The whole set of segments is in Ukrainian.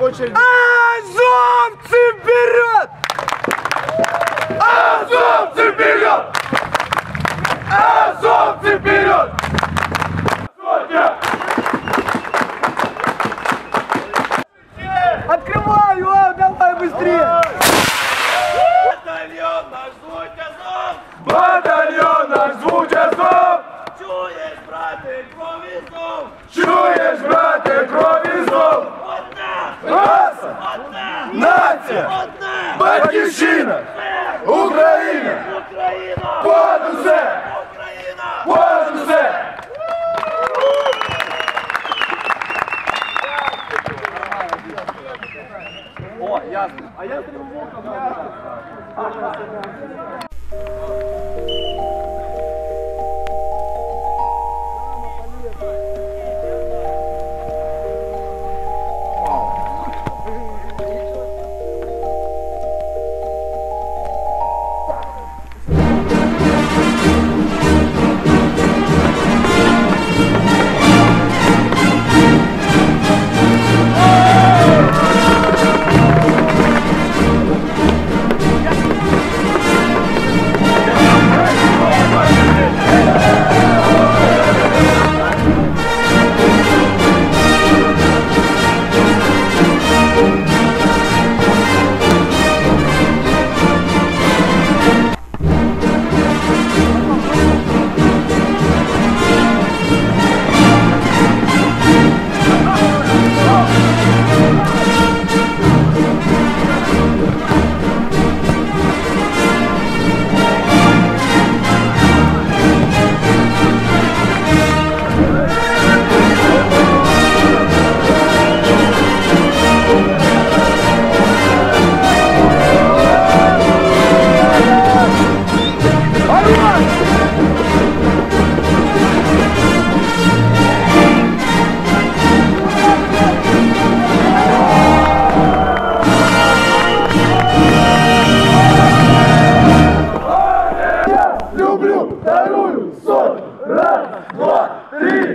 очереди. Азовцы вперед! Одна! Нація! Одна! Батьківщина! Україна! Україна! Понад усе! Україна! Понад усе! люблю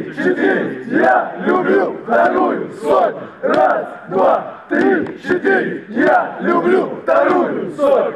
четыре. Я люблю вторую соль. Раз, два, три, четыре. Я люблю вторую сотню.